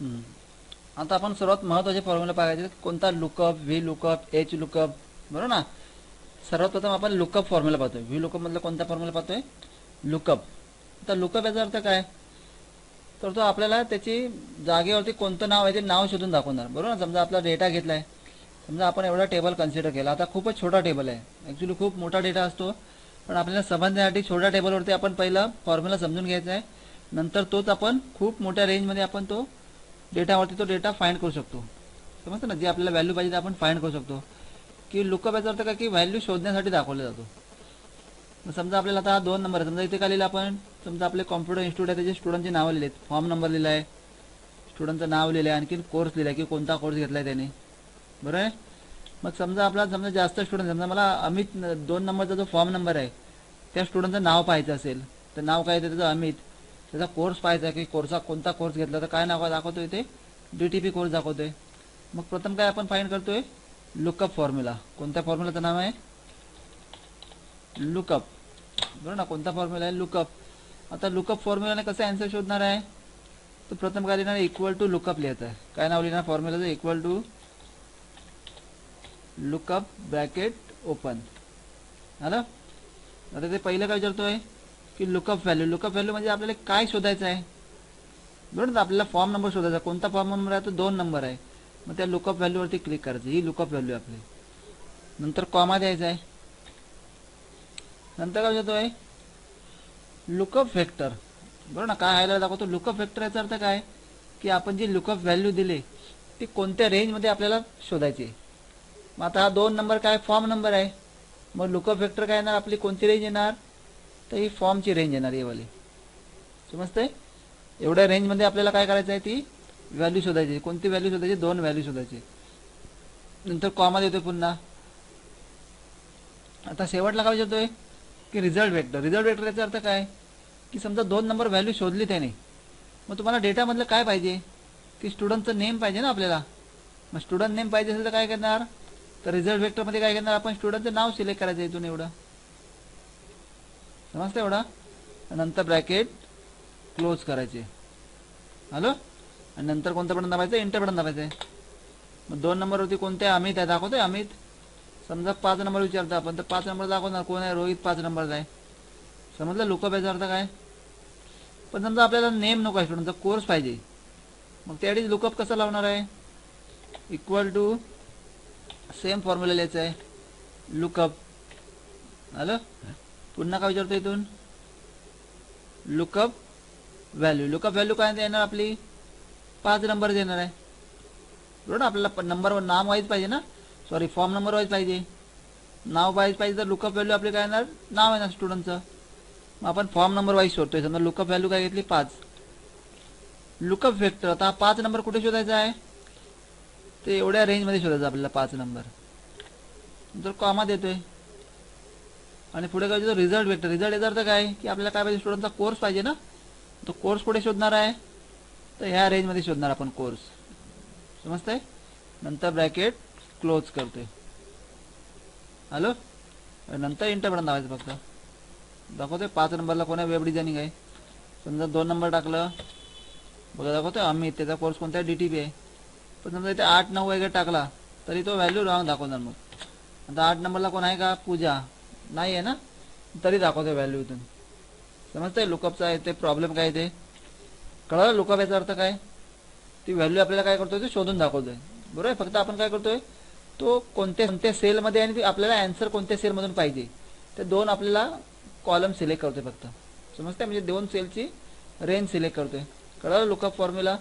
आता आपण सर्वात महत्त्वाचे फॉर्म्युला पाहायचे कोणता lookup V lookup H lookup बरोबर ना? सर्वात प्रथम आपण लुकअप फॉर्म्युला पाहतोय. व्ही लुकअप मधला कोणता फॉर्म्युला पाहतोय? लुकअप आता लुकअप याचा अर्थ काय? तर तो आपल्याला त्याची जागेवरती कोणतं नाव आहे ते नाव शोधून दाखवणार. बरोबर ना? समजा आपला डेटा घेतलाय. समजा आपण एवढा टेबल कन्सिडर केला. आता खूपच छोटा टेबल आहे. ॲक्च्युली खूप मोठा डेटा असतो. पण आपल्याला समजण्यासाठी छोट्या टेबलवरती आपण पहिला फॉर्म्युला समजून घ्यायचा आहे. नंतर तोच आपण खूप मोठ्या रेंजमध्ये आपण तो डेटावरती तो डेटा फाइंड करू शकतो. समजतं ना? जे आपल्याला व्हॅल्यू पाहिजे ते आपण फाइंड करू शकतो. की लुकअप याचा अर्थ काय? की व्हॅल्यू शोधण्यासाठी दाखवला जातो. मग समजा आपल्याला आता हा दोन नंबर आहे समजा इथे काय लिहिलं आपण? समजा आपले कॉम्प्युटर इन्स्टिट्यूट आहे त्याचे स्टुडंटचे नावं लिहिलेत. फॉर्म नंबर लिहिला आहे. स्टुडंटचं नाव लिहिलं आहे. आणखीन कोर्स लिहिला आहे की कोणता कोर्स घेतला आहे त्याने. बरं आहे? मग समजा आपला समजा जास्त स्टुडंट समजा मला अमित दोन नंबरचा जो फॉर्म नंबर आहे त्या स्टुडंटचं नाव पाहायचं असेल तर नाव काय येतं त्याचं अमित. त्याचा कोर्स पाहायचा आहे की कोर्सचा कोणता कोर्स घेतला तर काय नाव दाखवतोय ते? डी टी पी कोर्स दाखवतोय. मग प्रथम काय आपण फाईन करतोय? लुकअप फॉर्म्युला कोणत्या फॉर्म्युलाचं नाव आहे? लुकअप बरोबर ना? कोणता फॉर्म्युला आहे? लुकअप आता लुकअप फॉर्म्युलाने कसं आन्सर शोधणार आहे? तर प्रथम काय लिहिणार इक्वल टू लुकअप लिहायचं आहे. काय नाव लिहिणार फॉर्म्युलाचं equal to lookup bracket open आलं आता ते पहिलं काय विचारतोय? की लुकअप व्हॅल्यू लुकअप व्हॅल्यू म्हणजे आपल्याला काय शोधायचं आहे? बरोबर आपल्याला फॉर्म नंबर शोधायचा कोणता फॉर्म नंबर आहे? तो दोन नंबर आहे. मग त्या लुकअप व्हॅल्यूवरती क्लिक करायचं. ही लुकअप व्हॅल्यू आपली. नंतर कॉमा द्यायचा आहे. नंतर काय विचारतोय लुकअप व्हेक्टर बरोबर ना? काय हायला दाखवतो? लुकअप व्हेक्टर याचा अर्थ काय? की आपण जी लुकअप व्हॅल्यू दिली ती कोणत्या रेंजमध्ये आपल्याला शोधायची आहे? मग आता हा दोन नंबर काय? फॉर्म नंबर आहे. मग लुकअप व्हेक्टर काय येणार? आपली कोणती रेंज येणार? तर ही फॉर्मची रेंज येणार ही वाली. समजतंय? एवढ्या रेंजमध्ये आपल्याला काय करायचं आहे ती? व्हॅल्यू शोधायची कोणती व्हॅल्यू शोधायची? दोन व्हॅल्यू शोधायची नंतर कॉमा देतोय पुन्हा. आता शेवटला काय विचारतोय? की रिझल्ट वेक्टर रिझल्ट वेक्टर याचा अर्थ काय? की समजा दोन नंबर व्हॅल्यू शोधली त्याने. मग तुम्हाला डेटामधलं काय पाहिजे? की स्टुडंटचं नेम पाहिजे ना आपल्याला. मग स्टुडंट नेम पाहिजे असेल तर काय करणार? तर रिझल्ट वेक्टरमध्ये काय करणार? आपण स्टुडंटचं नाव सिलेक्ट करायचं इथून एवढं. समजतं एवढा नंतर ब्रॅकेट क्लोज करायचे. हॅलो आणि नंतर कोणतं बटन दाबायचं? इंटर बटन दाबायचं आहे मग दोन नंबरवरती कोणते अमित आहे? दाखवतोय अमित. समजा पाच नंबर विचारतो आपण तर पाच नंबर दाखवणार. कोण आहे? रोहित पाच नंबरचा आहे. समजलं? लुकअप याचा अर्थ काय? पण समजा आपल्याला नेम नको आहे स्टुडंटचा कोर्स पाहिजे. मग त्यासाठी लुकअप कसं लावणार आहे? इक्वल टू सेम फॉर्म्युला लिहायचं आहे. लुकअप आलं पुन्हा काय विचारतो इथून? लुकअप व्हॅल्यू लुकअप व्हॅल्यू काय येणार आपली? पाच नंबर येणार आहे. बरोबर? ना आपल्याला नंबर नाव वाईज पाहिजे ना? सॉरी फॉर्म नंबर वाईज पाहिजे. नाव वाईज पाहिजे तर लुकअप व्हॅल्यू आपले काय येणार? नाव येणार स्टुडंटचं मग आपण फॉर्म नंबर वाईज शोधतोय. समजा लुकअप व्हॅल्यू काय घेतली? पाच. लुकअप वेक्टर आता हा पाच नंबर कुठे शोधायचा आहे? ते एवढ्या रेंजमध्ये शोधायचं आपल्याला पाच नंबर नंतर कॉमा देतोय. आणि पुढे काय देतो रिझल्ट वेक्टर रिझल्ट याचा अर्थ काय? की आपल्याला काय पाहिजे? स्टुडंटचा कोर्स पाहिजे ना? तो कोर्स कुठे शोधणार आहे? तर ह्या रेंजमध्ये शोधणार आपण कोर्स समजतंय? नंतर ब्रॅकेट क्लोज करतोय. हॅलो नंतर इंटर लावायचं फक्त. दाखवतोय? पाच नंबरला कोणा वेब डिझायनिंग आहे. समजा दोन नंबर टाकलं. बघा दाखवतोय? अमित त्याचा कोर्स कोणता आहे? डी टी पी आहे. पण समजा इथे आठ नऊ वगैरे टाकला तरी तो व्हॅल्यू रॉंग दाखवणार मग. आता आठ नंबरला कोण आहे का? पूजा. नाही आहे ना? तरी दाखवते व्हॅल्यू इथून. समजतंय? लुकअपचा आहे ते प्रॉब्लेम काय आहे ते? कळलं लुकअप याचा अर्थ काय? ती व्हॅल्यू आपल्याला काय करतोय? ते शोधून दाखवतोय. बरोबर आहे? फक्त आपण काय करतोय? तो कोणत्या कोणत्या सेलमध्ये आणि आपल्याला अँसर कोणत्या सेलमधून पाहिजे? ते दोन आपल्याला कॉलम सिलेक्ट करतोय फक्त. समजतंय? म्हणजे दोन सेलची रेंज सिलेक्ट करतोय. कळलं लुकअप फॉर्म्युला